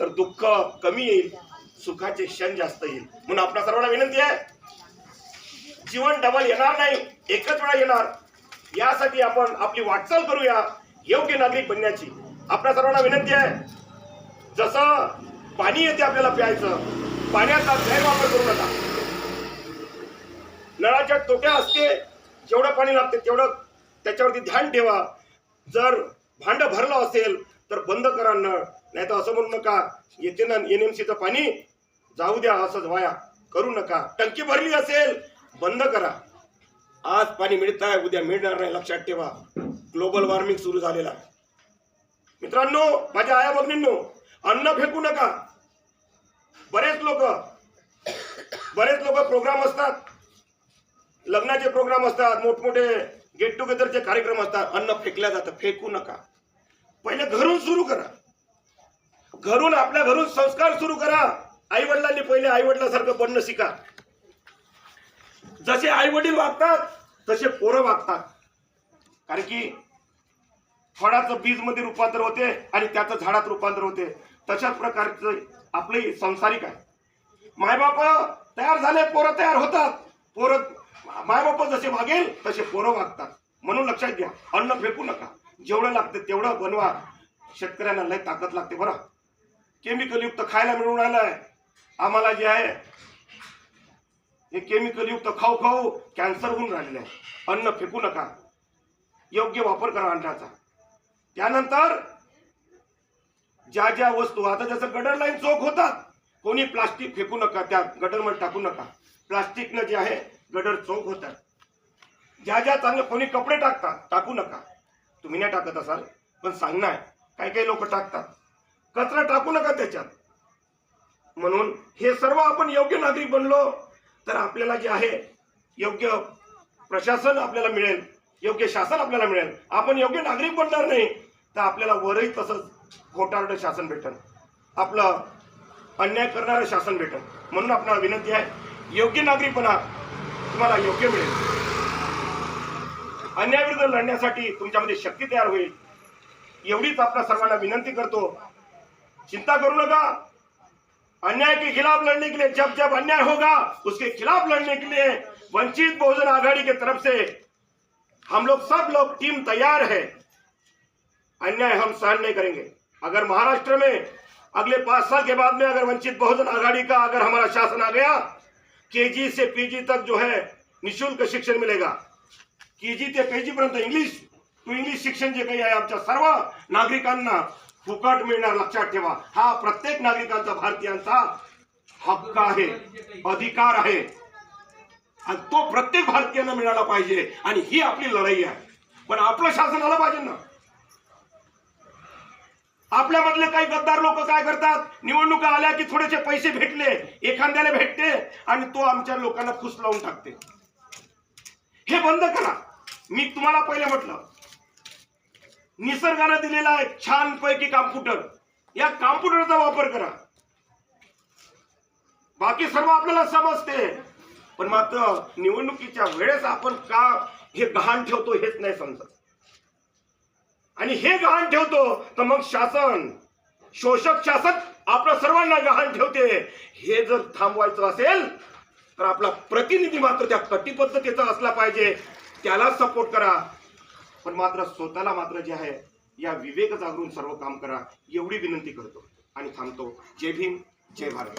तर दुःख कमी येईल सुखाचे क्षण जास्त येईल. म्हणून आपल्या सर्वांना विनंती आहे जीवन डबल येणार नाही एकच वेळा येणार. यासाठी आपण आपली वाटचाल करूया योग्य नागरिक बनण्याची. आपल्या सर्वांना विनंती आहे जसं पाणी येते आपल्याला प्यायचं पाण्याचा गैरवापर करू नका. नळाच्या तोट्या असते जेवढं पाणी लागते तेवढं त्याच्यावरती ध्यान ठेवा. जर भांड भरलं असेल तर बंद करा नळ. नाही तर असं म्हणू नका येते ना एन एम सीचं पाणी जाऊ द्या असंच वाया करू नका. टंकी भरली असेल बंद करा. आज पाणी मिळत आहे उद्या मिळणार नाही लक्षात ठेवा. ग्लोबल वॉर्मिंग सुरू झालेला. आहे मित्रांनो माझ्या आया भगिनींनो अन्न फेकू नका. बरेच लोक बरेच लोक प्रोग्राम असतात. लग्नाचे प्रोग्राम असतात मोठमोठे गेट टुगेदरचे कार्यक्रम असतात. अन्न फेकल्या जातं फेकू नका. पहिले घरून सुरू करा. घरून आपल्या घरून संस्कार सुरू करा. आई वडिलांनी पहिले आई वडिलासारखं बनणं शिका. जसे आई वडील वागतात तसे पोरं वागतात. कारण की फळाचं बीजमध्ये रूपांतर होते आणि त्याचं झाडात रूपांतर होते. तशाच प्रकारचं आपले संसारिक आहे. मायबाप तयार झाले पोरं तयार होतात. पोरं मायबाप जसे वागेल तसे पोरं वागतात. म्हणून लक्षात घ्या अन्न फेकू नका. जेवढं लागतं तेवढं बनवा. शेतकऱ्यांना लय ताकद लागते बरं. केमिकलयुक्त खायला मिळून राहिलंय आम्हाला जे आहे हे केमिकलयुक्त खाऊ खाऊ कॅन्सर होऊन राहिलेलं आहे. अन्न फेकू नका. योग्य वापर करा अन्नाचा त्यानंतर ज्या ज्या वस्तू आता जसं गडर लाईन चोख होतात कोणी प्लास्टिक फेकू नका त्या गटरमध्ये टाकू नका. प्लास्टिकनं जे आहे गडर चोख होतात. ज्या ज्या चांगलं कोणी कपडे टाकतात टाकू नका. तुम्ही नाही टाकत असाल पण सांगणार. काही काही लोक टाकतात. कचरा टाकू नका त्याच्यात. म्हणून हे सर्व आपण योग्य नागरिक बनलो तर आपल्याला जे आहे योग्य प्रशासन आपल्याला मिळेल योग्य शासन आपल्याला मिळेल. आपण योग्य नागरिक बनणार नाही तर आपल्याला वरही तसंच खोटारडं शासन भेटल आपलं अन्याय करणारं शासन भेटल म्हणून आपल्याला विनंती आहे योग्य नागरिक बना तुम्हाला योग्य मिळेल. अन्यायाविरुद्ध लढण्यासाठी तुमच्यामध्ये शक्ती तयार होईल. एवढीच आपल्या सर्वांना विनंती करतो. चिंता करू लगा। अन्याय के खिलाफ लड़ने के लिए जब जब अन्याय होगा, उसके खिलाफ लड़ने के लिए वंचित बहुजन आघाड़ी की तरफ़ से हम लोग सब लोग टीम तैयार है। अन्याय हम सहन नहीं करेंगे। अगर महाराष्ट्र में अगले पाँच साल के बाद में अगर वंचित बहुजन आघाड़ी का अगर हमारा शासन आ गया, केजी से पीजी तक जो है निशुल्क शिक्षण मिलेगा। केजी ते पीजी पर्यंत इंग्लिश टू इंग्लिश शिक्षण जे काही आहे आमच्या सर्व नागरिकांना फुकट मिळणार लक्षात ठेवा. हा प्रत्येक नागरिकांचा भारतीयांचा हक्क आहे अधिकार आहे. आणि तो प्रत्येक भारतीयांना मिळाला पाहिजे. आणि ही आपली लढाई आहे. पण आपलं शासन आलं पाहिजे ना. आपल्यामधले काही गद्दार लोक काय करतात? निवडणुका आल्या की थोडेसे पैसे भेटले एखाद्याला भेटते आणि तो आमच्या लोकांना खुश लावून टाकते. हे बंद करा. मी तुम्हाला पहिले म्हटलं निसर्गानं दिलेला आहे छानपैकी कॉम्प्युटर या कॉम्प्युटरचा वापर करा. बाकी सर्व आपल्याला समजते. पण मात्र निवडणुकीच्या वेळेस आपण का हे गहाण ठेवतो हेच नाही समजत. आणि हे गहाण ठेवतो तर मग शासन शोषक शासन आपल्या सर्वांना गहाण ठेवते. हे जर थांबवायचं असेल तर आपला प्रतिनिधी मात्र त्या कटिबद्धतेचा असला पाहिजे. त्याला सपोर्ट करा. पण मात्र स्वतःला मात्र जे आहे या विवेक जागरून सर्व काम करा एवढी विनंती करतो. आणि थांबतो. जय भीम जय भारत.